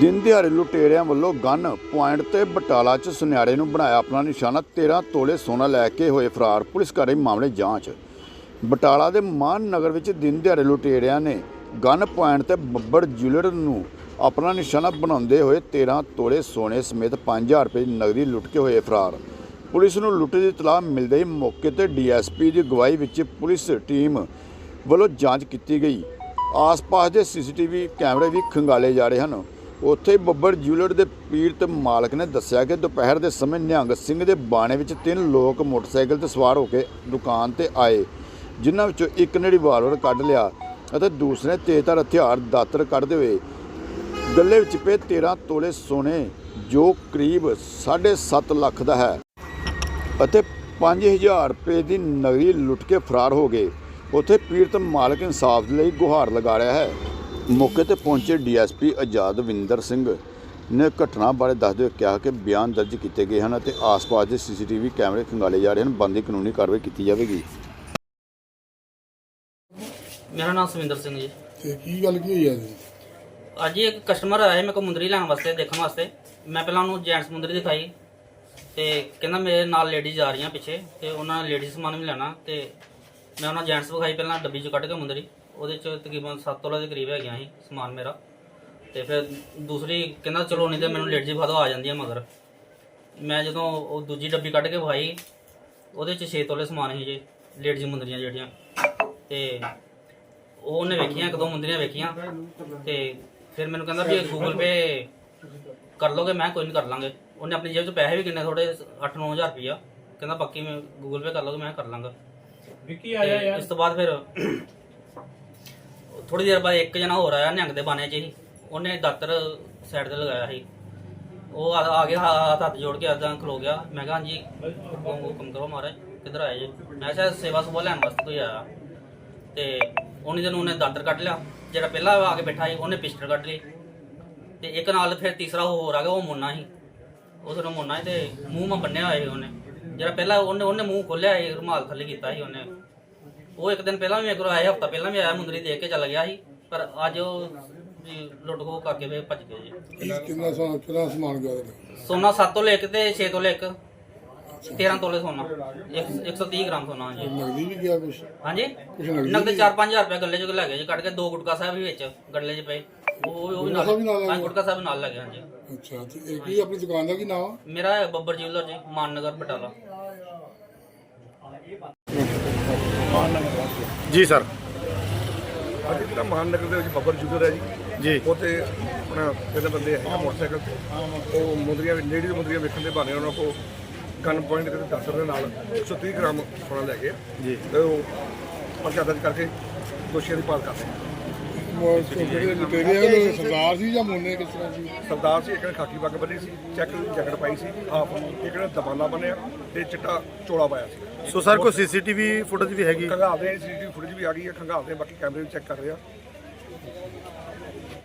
ਦਿਨ ਦਿਹਾੜੇ ਲੁਟੇਰਿਆਂ ਵੱਲੋਂ ਗਨ ਪੁਆਇੰਟ ਤੇ ਬਟਾਲਾ 'ਚ ਸੁਨਿਆਰੇ ਨੂੰ ਬਣਾਇਆ ਆਪਣਾ ਨਿਸ਼ਾਨਾ 13 ਤੋਲੇ ਸੋਨਾ ਲੈ ਕੇ ਹੋਏ ਫਰਾਰ, ਪੁਲਿਸ ਕਰ ਰਹੀ ਮਾਮਲੇ ਜਾਂਚ। ਬਟਾਲਾ ਦੇ ਮਾਨ ਨਗਰ ਵਿੱਚ ਦਿਨ ਦਿਹਾੜੇ ਲੁਟੇਰਿਆਂ ਨੇ ਗਨ ਪੁਆਇੰਟ ਤੇ ਬੱਬਰ ਜੁਲਰ ਨੂੰ ਆਪਣਾ ਨਿਸ਼ਾਨਾ ਬਣਾਉਂਦੇ ਹੋਏ 13 ਤੋਲੇ ਸੋਨੇ ਸਮੇਤ 5000 ਰੁਪਏ ਦੀ ਨਗਦੀ ਲੁੱਟ ਕੇ ਹੋਏ ਫਰਾਰ। ਪੁਲਿਸ ਨੂੰ ਲੁੱਟ ਦੀ ਇਤਲਾਹ ਮਿਲਦੇ ਹੀ ਮੌਕੇ ਤੇ ਡੀਐਸਪੀ ਦੀ ਅਗਵਾਈ ਵਿੱਚ ਪੁਲਿਸ ਟੀਮ ਵੱਲੋਂ ਜਾਂਚ ਕੀਤੀ ਗਈ। ਆਸ-ਪਾਸ ਦੇ ਸੀਸੀਟੀਵੀ ਕੈਮਰੇ ਵੀ ਖੰਗਾਲੇ ਜਾ ਰਹੇ ਹਨ। ਉੱਥੇ ਬੱਬਰ ਜੁਐਲਰ ਦੇ ਪੀੜਤ ਮਾਲਕ ਨੇ ਦੱਸਿਆ ਕਿ ਦੁਪਹਿਰ ਦੇ ਸਮੇਂ ਨਿਹੰਗ ਸਿੰਘ ਦੇ ਬਾਣੇ ਵਿੱਚ ਤਿੰਨ ਲੋਕ ਮੋਟਰਸਾਈਕਲ ਤੇ ਸਵਾਰ ਹੋ ਕੇ ਦੁਕਾਨ ਤੇ ਆਏ, ਜਿਨ੍ਹਾਂ ਵਿੱਚੋਂ ਇੱਕ ਨੇ ਰਿਵਾਲਵਰ ਕੱਢ ਲਿਆ ਅਤੇ ਦੂਸਰੇ ਤੇਜ਼ਧਾਰ ਹਥਿਆਰ ਦਾਤਰ ਕੱਢਦੇ ਹੋਏ ਗੱਲੇ ਵਿੱਚ ਪਏ 13 ਤੋਲੇ ਸੋਨੇ, ਜੋ ਕਰੀਬ 7.5 ਲੱਖ ਦਾ ਹੈ ਅਤੇ 5000 ਰੁਪਏ ਦੀ ਨਗਦੀ ਲੁੱਟ ਕੇ ਫਰਾਰ ਹੋ ਗਏ। ਉੱਥੇ ਪੀੜਤ ਮਾਲਕ ਇਨਸਾਫ ਲਈ ਗੁਹਾਰ ਲਗਾ ਰਿਹਾ ਹੈ। ਮੌਕੇ ਤੇ ਪਹੁੰਚੇ ਡੀਐਸਪੀ ਆਜ਼ਾਦ ਵਿੰਦਰ ਸਿੰਘ ਨੇ ਘਟਨਾ ਬਾਰੇ ਦੱਸਦੇ ਹੋਏ ਕਿਹਾ ਕਿ ਬਿਆਨ ਦਰਜ ਕੀਤੇ ਗਏ ਹਨ ਅਤੇ ਆਸ-ਪਾਸ ਦੇ ਸੀਸੀਟੀਵੀ ਕੈਮਰੇ ਖੰਗਾਲੇ ਜਾ ਰਹੇ ਹਨ। ਬੰਦੀ ਕਾਨੂੰਨੀ ਕਾਰਵਾਈ ਕੀਤੀ ਜਾਵੇਗੀ। ਮੇਰਾ ਨਾਮ ਸਵਿੰਦਰ ਸਿੰਘ ਜੀ। ਤੇ ਕੀ ਗੱਲ ਕੀ ਹੋਈ ਆ ਜੀ? ਅੱਜ ਹੀ ਇੱਕ ਕਸਟਮਰ ਆਇਆ ਮੇਰੇ ਕੋਲ ਮੁੰਦਰੀ ਲੈਣ ਵਾਸਤੇ ਦੇਖਣ ਵਾਸਤੇ। ਮੈਂ ਪਹਿਲਾਂ ਉਹਨੂੰ ਜੈਂਟਸ ਮੁੰਦਰੀ ਦਿਖਾਈ ਤੇ ਕਹਿੰਦਾ ਮੇਰੇ ਨਾਲ ਲੇਡੀਜ਼ ਆ ਰਹੀਆਂ ਪਿੱਛੇ ਤੇ ਉਹਨਾਂ ਨੇ ਲੇਡੀਜ਼ ਸਮਾਨ ਵੀ ਲੈਣਾ ਤੇ ਮੈਂ ਉਹਨਾਂ ਜੈਂਟਸ ਵਿਖਾਈ ਪਹਿਲਾਂ ਡੱਬੀ ਚੋਂ ਕੱਢ ਕੇ ਮੁੰਦਰੀ। ਉਹਦੇ ਚ ਤਕਰੀਬਨ 7 ਤੋਲੇ ਦੇ ਕਰੀਬ ਹੈਗੀਆਂ ਸੀ ਸਮਾਨ ਮੇਰਾ। ਤੇ ਫਿਰ ਦੂਸਰੀ ਕਹਿੰਦਾ ਚਲੋ ਨਹੀਂ ਤੇ ਮੈਨੂੰ ਲੇਡੀਜ਼ ਵਿਖਾ ਦਿਓ ਆ ਜਾਂਦੀਆਂ ਮਗਰ। ਮੈਂ ਜਦੋਂ ਉਹ ਦੂਜੀ ਡੱਬੀ ਕੱਢ ਕੇ ਵਿਖਾਈ ਉਹਦੇ ਚ 6 ਤੋਲੇ ਸਮਾਨ ਸੀ ਜੀ ਲੇਡੀਜ਼ ਮੁੰਦਰੀਆਂ ਜਿਹੜੀਆਂ। ਤੇ ਉਹ ਉਹਨੇ ਵੇਖੀਆਂ ਇੱਕ ਦੋ ਮੁੰਦਰੀਆਂ ਵੇਖੀਆਂ। ਤੇ ਫਿਰ ਮੈਨੂੰ ਕਹਿੰਦਾ ਵੀ ਗੂਗਲ ਪੇ ਕਰ ਲੋਗੇ ਮੈਂ ਕੋਈ ਨਹੀਂ ਕਰ ਲਾਂਗੇ। ਉਹਨੇ ਆਪਣੀ ਜੇਬ 'ਚ ਪੈਸੇ ਵੀ ਕਿੰਨੇ ਥੋੜੇ 8-9000 ਰੁਪਈਆ। ਕਹਿੰਦਾ ਬਾਕੀ ਮੈਂ ਗੂਗਲ ਪੇ ਕਰ ਲੋਗੇ ਮੈਂ ਕਰ ਲਾਂਗਾ। ਵਿੱਕੀ ਆਇਆ ਯਾਰ। ਇਸ ਤੋਂ ਬਾਅਦ ਫਿਰ ਥੋੜੀ ਦੇਰ ਬਾਅਦ ਇੱਕ ਜਣਾ ਹੋਰ ਆਇਆ ਨਿਹੰਗ ਦੇ ਬਾਣੇ 'ਚ ਹੀ। ਉਹਨੇ ਦਾਤਰ ਸਾਈਡ ਤੇ ਲਗਾਇਆ ਸੀ। ਉਹ ਆ ਆ ਗਿਆ ਹੱਥ ਹੱਥ ਜੋੜ ਕੇ ਏਦਾਂ ਖਲੋ ਗਿਆ। ਮੈਂ ਕਿਹਾ, ਹਾਂਜੀ, ਹੁਕਮ ਹੁਕਮ ਕਰੋ ਮਹਾਰਾਜ, ਕਿੱਧਰ ਆਏ ਜੀ? ਮੈਂ ਕਿਹਾ ਸੇਵਾ ਸੁਭਾ ਲੈਣ ਵਾਸਤੇ ਕੋਈ ਆਇਆ। ਤੇ ਉਹਨੇ ਦਿਨ ਉਹਨੇ ਦਾਤਰ ਕੱਢ ਲਿਆ, ਜਿਹੜਾ ਪਹਿਲਾਂ ਆ ਕੇ ਬੈਠਾ ਸੀ, ਉਹਨੇ ਪਿਸਟਲ ਕੱਢ ਲਈ। ਤੇ ਇੱਕ ਨਾਲ ਫਿਰ ਤੀਸਰਾ ਹੋਰ ਆ ਗਿਆ, ਉਹ ਮੁੰਨਾ ਸੀ। ਉਸ ਸਿਰੋਂ ਮੁੰਨਾ ਸੀ ਤੇ ਮੂੰਹ ਮਾ ਬੰਨਿਆ ਹੋਇਆ ਸੀ ਉਹਨੇ। ਜਿਹੜਾ ਪਹਿਲਾਂ ਉਹਨੇ ਉਹਨੇ ਮੂੰਹ ਖੋਲਿਆ ਸੀ, ਰੁਮਾਲ ਥੱਲੇ ਕੀਤਾ ਸੀ ਉਹਨੇ। ਉਹ ਇੱਕ ਦਿਨ ਪਹਿਲਾਂ ਵੀ ਮੇਰੇ ਕੋਲ ਆਇਆ ਹਫਤਾ ਪਹਿਲਾਂ ਵੀ ਆਇਆ ਮੁੰਦਰੀ ਦੇਖ ਕੇ ਚੱਲ ਗਿਆ ਸੀ। ਪਰ ਅੱਜ ਉਹ ਵੀ ਲੁੱਟ ਖੋਹ ਕਰਕੇ ਫੇਰ ਭੱਜ ਗਏ ਜੀ। ਕਿੰਨਾ ਸੋਨਾ ਕਿੰਨਾ ਸਮਾਨ ਗਿਆ ਉਹਦਾ? ਸੋਨਾ 7 ਤੋਂ ਲੈ ਕੇ ਤੇ 6 ਤੋਂ ਲੈ ਕੇ 13 ਤੋਲੇ ਸੋਨਾ। ਇੱਕ- 130 ਗ੍ਰਾਮ ਸੋਨਾ ਜੀ। ਨਗਦੀ ਵੀ ਗਿਆ ਕੁਛ? ਹਾਂਜੀ? ਕੁਛ ਨਗਦੀ ਨਗਦ 4-5000 ਰੁਪਏ ਗੱਲੇ ਚ ਲੈ ਗਏ ਜੀ ਕੱਢ ਕੇ ਦੋ ਗੁਟਕਾ ਸਾਹਿਬ ਵੀ ਵਿੱਚ ਗੱਲੇ 'ਚ ਪਏ। ਉਹ ਉਹ ਵੀ ਗੁਟਕਾ ਸਾਹਿਬ ਵੀ ਨਾਲ ਨਾਲ ਲੈ ਹਾਂ ਗਏ? ਗੁਟਕਾ ਸਾਹਿਬ ਨਾਲ ਲੈ ਗਏ ਹਾਂਜੀ। ਅੱਛਾ ਤੇ ਇਹ ਕੀ ਆਪਣੀ ਦੁਕਾਨ ਦਾ ਕੀ ਨਾਮ ਮੇਰਾ ਹੈ ਬੱਬਰ ਜਿਊਲਰ ਜੀ ਮਾਨਨਗਰ ਬਟਾਲਾ। ਜੀ ਸਰ। ਅੱਜ ਜਿਹੜਾ ਮਹਾਨਗਰ ਦੇ ਵਿੱਚ ਬੱਬਰ ਜੁਗਰ ਹੈ ਜੀ ਜੀ। ਉੱਥੇ ਆਪਣਾ ਤਿੰਨ ਬੰਦੇ ਹੈ ਮੋਟਰਸਾਈਕਲ ਤੇ ਉਹ ਮੁੰਦਰੀਆਂ ਲੇਡੀਜ਼ ਮੁੰਦਰੀਆਂ ਵੇਖਣ ਦੇ ਬਹਾਨੇ ਉਹਨਾਂ ਕੋ ਗਨ ਪੁਆਇੰਟ ਦੇ ਦਾਤਰ ਦੇ ਨਾਲ 130 ਗ੍ਰਾਮ ਸੋਨਾ ਲੈ ਗਏ ਜੀ। ਤੇ ਉਹ ਪਰਚਾ ਦਰਜ ਕਰਕੇ ਦੋਸ਼ੀਆਂ ਦੀ ਭਾਲ ਕਰ ਰਹੇ ਉਹ ਜਿਹੜੇ ਸਰਦਾਰ ਸੀ ਜਾਂ ਮੋਨੇ ਕਿਸ ਤਰ੍ਹਾਂ ਸੀ ਸਰਦਾਰ ਸੀ ਇੱਕ ਨੇ ਖਾਕੀ ਪੱਗ ਬੰਨੀ ਸੀ ਚੈੱਕ ਜੈਕਟ ਪਾਈ ਸੀ ਹਾਫ ਇੱਕ ਨੇ ਦਬਾਨਾ ਬੰਨਿਆ ਤੇ ਚਿੱਟਾ ਚੋਲਾ ਪਾਇਆ ਸੀ। ਸੋ ਸਰ ਕੋਈ ਸੀਸੀਟੀਵੀ ਫੁਟੇਜ ਵੀ ਹੈਗੀ? ਖੰਗਾਲਦੇ ਸੀਸੀਟੀਵੀ ਫੁਟੇਜ ਵੀ ਆ ਗਈ ਹੈ ਖੰਗਾਲਦੇ ਬਾਕੀ ਕੈਮਰੇ ਵੀ ਚੈੱਕ ਕਰ ਰਹੇ ਆ।